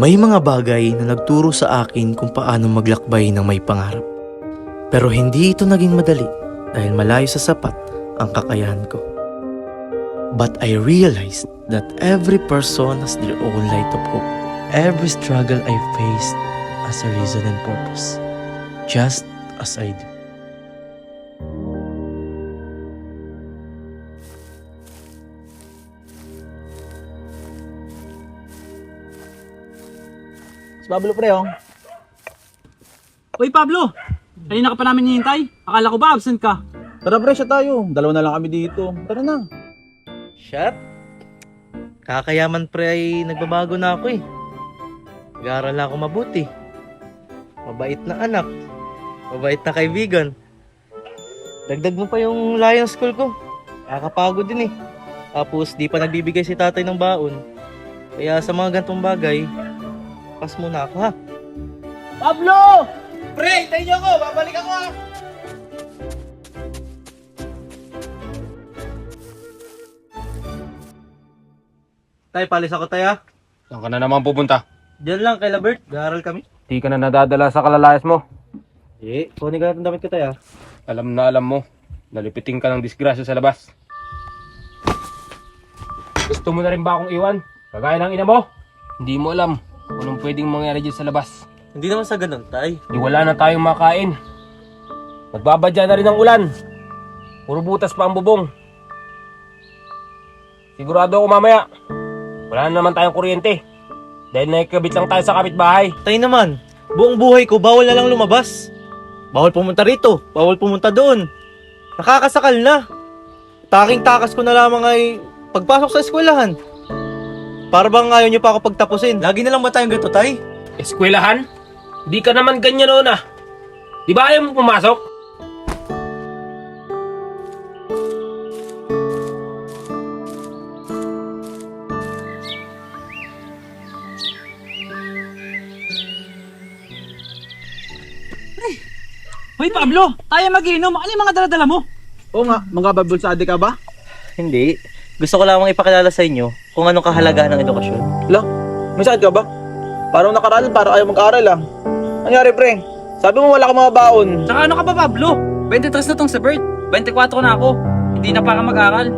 May mga bagay na nagturo sa akin kung paano maglakbay ng may pangarap. Pero hindi ito naging madali dahil malayo sa sapat ang kakayahan ko. But I realized that every person has their own light of hope. Every struggle I faced has a reason and purpose. Just as I do. Pablo pre, oh. Uy Pablo, kanina ka pa namin hinihintay. Akala ko ba absent ka? Tara pre, siya tayo. Dalawa na lang kami dito. Tara na. Shut? Kakayaman pre ay nagbabago na ako eh. Nag-aaral na ako mabuti. Mabait na anak. Mabait na kaibigan. Dagdag mo pa yung Lions School ko. Nakakapagod din eh. Tapos di pa nagbibigay si tatay ng baon. Kaya sa mga gantong bagay, pas muna ako ha. Pablo! Pre, tayo niyo ako. Babalik ako ah. Tay, palis ako tay ha. Saan ka na naman pupunta? Diyan lang kay Labert. Nag-aaral kami. Di ka na nadadala sa kalalayas mo. Eh, kunin ka natin damit ko tay ha. Alam na alam mo, nalipiting ka ng disgrasya sa labas. Gusto mo na rin ba akong iwan? Kagaya ng ina mo? Hindi mo alam kung anong pwedeng mangyari dyan sa labas. Hindi naman sa ganun tay. Di wala na tayong makain. Nagbabadya na rin ang ulan. Puro butas pa ang bubong. Sigurado ako mamaya, wala na naman tayong kuryente. Dahil nakikabit lang tayo sa kapitbahay. Tay naman, buong buhay ko bawal na lang lumabas. Bawal pumunta rito, bawal pumunta doon. Nakakasakal na. Taking takas ko na lamang ay pagpasok sa eskwelahan. Para bang ayaw niyo pa ako pagtapusin? Lagi na lang ba tayong gato, tay? Eskwelahan? Di ka naman ganyan noon ah. Di ba ayaw mo pumasok? Uy Pablo, tayo mag-inom. Ano yung mga daladala mo? Oo nga, mga babulsade ka ba? Hindi. Gusto ko lamang ipakilala sa inyo kung anong kahalagahan ng edukasyon. La, may sakit ka ba? Parang nakaraan, parang ayaw mag-aral ah. Anyari pre? Sabi mo wala ka mga baon. Tsaka ano ka ba Pablo? 23 na tong sa birth. 24 na ako. Hindi na para mag-aral.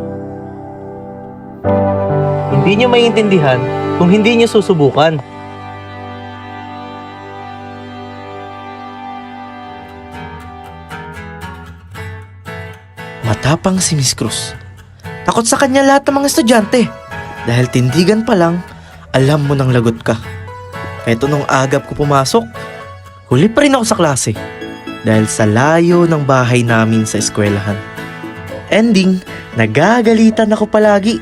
Hindi niyo maiintindihan kung hindi niyo susubukan. Matapang si Miss Cruz. Takot sa kanya lahat ng mga estudyante. Dahil tindigan pa lang, alam mo nang lagot ka. Eto nung agap ko pumasok, huli pa rin ako sa klase. Dahil sa layo ng bahay namin sa eskwelahan. Ending, nagagalitan ako palagi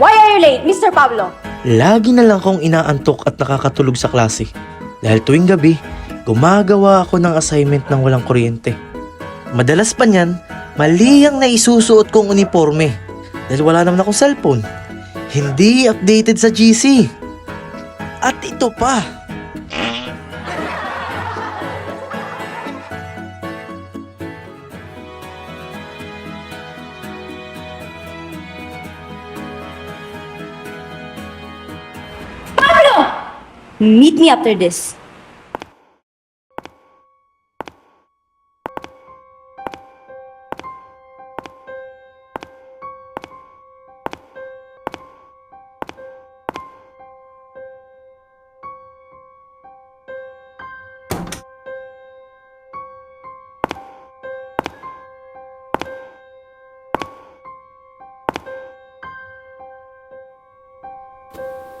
Why are you late, Mr. Pablo? Lagi na lang akong inaantok at nakakatulog sa klase. Dahil tuwing gabi, gumagawa ako ng assignment ng walang kuryente. Madalas pa niyan, mali ang naisusuot kong uniforme. Dahil wala naman akong cellphone. Hindi updated sa GC. At ito pa. Meet me after this.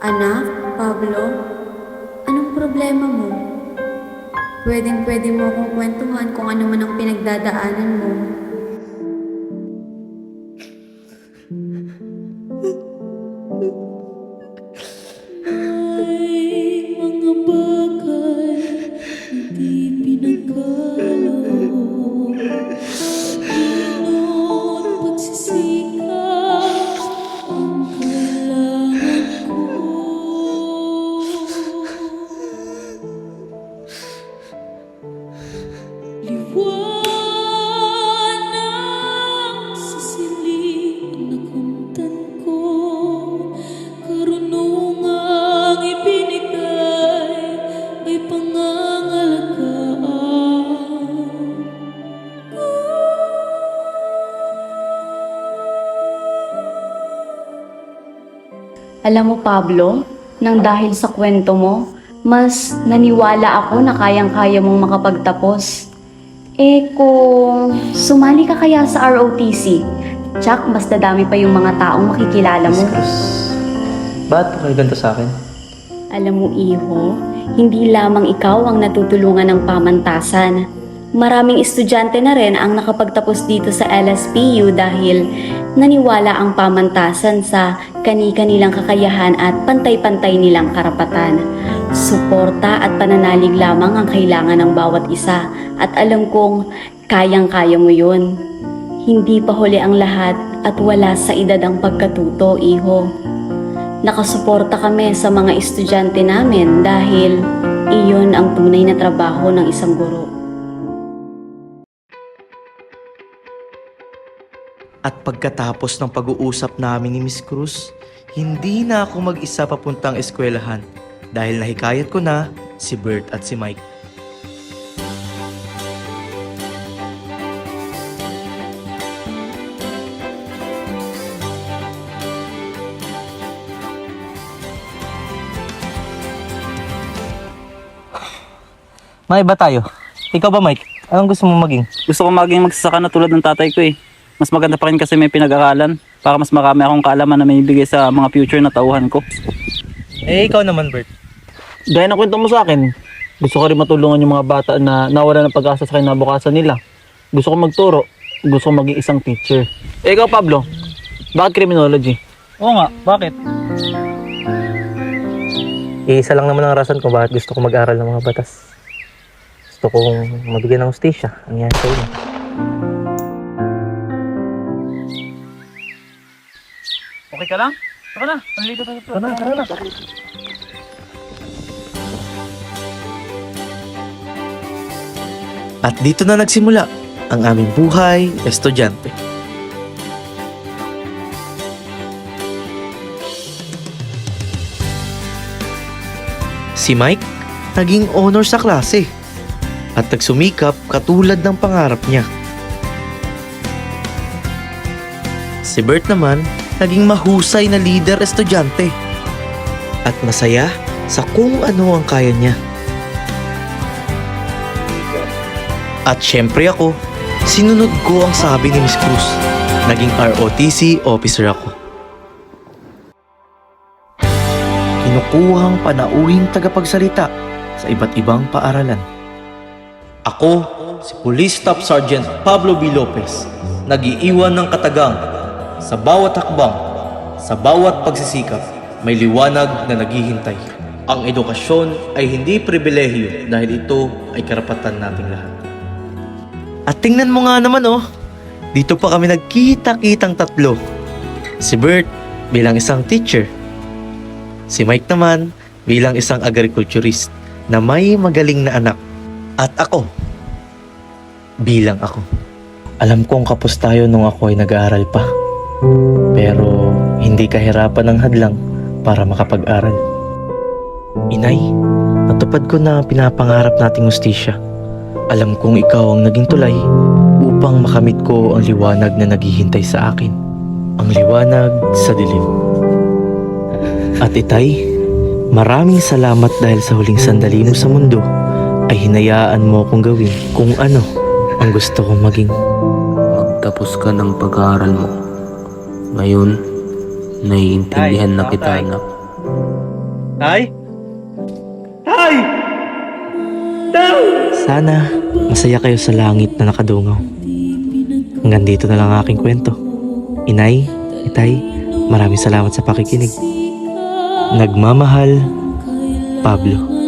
Anak, Pablo, anong problema mo? Pwedeng pwede mo akong kwentuhan kung ano man ang pinagdadaanan mo. Pablo, nang dahil sa kwento mo, mas naniwala ako na kayang-kaya mong makapagtapos. Eh kung sumali ka kaya sa ROTC, tsak mas dadami pa yung mga taong makikilala Miss mo. Cruz, ba't kayo ganito sa akin? Alam mo, Iho, hindi lamang ikaw ang natutulungan ng pamantasan. Maraming estudyante na rin ang nakapagtapos dito sa LSPU dahil naniwala ang pamantasan sa kani-kanilang kakayahan at pantay-pantay nilang karapatan. Suporta at pananalig lamang ang kailangan ng bawat isa at alam kong kayang-kaya mo yun. Hindi pa huli ang lahat at wala sa edad ang pagkatuto, Iho. Nakasuporta kami sa mga estudyante namin dahil iyon ang tunay na trabaho ng isang guro. At pagkatapos ng pag-uusap namin ni Miss Cruz, hindi na ako mag-isa papuntang eskwelahan dahil nahikayat ko na si Bert at si Mike. May ba tayo? Ikaw ba Mike? Anong gusto mo maging? Gusto ko maging magsasaka na tulad ng tatay ko eh. Mas maganda pa rin kasi may pinag-aralan para mas marami akong kaalaman na may bigay sa mga future na tauhan ko. Eh, ikaw naman Bert. Gaya ng kwento mo sa akin, gusto ko rin matulungan yung mga bata na nawala ng pag-asa sa kinabukasan nila. Gusto ko magturo, gusto ko maging isang teacher. Eh, ikaw Pablo, bakit criminology? Oo nga, bakit? Iisa lang naman ang rason kung bakit gusto ko mag-aral ng mga batas. Gusto kong mabigyan ng hustisya. Ang yan sa inyo. Okay ka lang? Tara na, nalilito tayo. Tara na, tara na. At dito na nagsimula ang aming buhay estudyante. Si Mike, naging honor sa klase at nagsumikap katulad ng pangarap niya. Si Bert naman, naging mahusay na leader estudyante at masaya sa kung ano ang kaya niya. At syempre ako, sinunod ko ang sabi ni Miss Cruz. Naging ROTC officer ako. Kinukuhang panauhing tagapagsalita sa iba't ibang paaralan. Ako, si Police Staff Sergeant Pablo B. Lopez, nagiiwan ng katagang sa bawat hakbang, sa bawat pagsisikap, may liwanag na naghihintay. Ang edukasyon ay hindi pribilehyo dahil ito ay karapatan nating lahat. At tingnan mo nga naman oh, dito pa kami nagkita-kitang tatlo. Si Bert bilang isang teacher. Si Mike naman bilang isang agriculturist na may magaling na anak. At ako, bilang ako. Alam kong kapos tayo nung ako ay nag-aaral pa. Pero hindi kahirapan ng hadlang para makapag-aral. Inay, natupad ko na ang pinapangarap nating ustisya. Alam kong ikaw ang naging tulay upang makamit ko ang liwanag na naghihintay sa akin. Ang liwanag sa dilim. At itay, maraming salamat dahil sa huling sandali mo sa mundo ay hinayaan mo akong gawin kung ano ang gusto kong maging. Magtapos ka ng pag-aaral mo. Ngayon, naiintindihan na kita, anak. Tay? Tay! Sana masaya kayo sa langit na nakadungaw. Hanggang dito na lang ang aking kwento. Inay, itay, maraming salamat sa pakikinig. Nagmamahal, Pablo.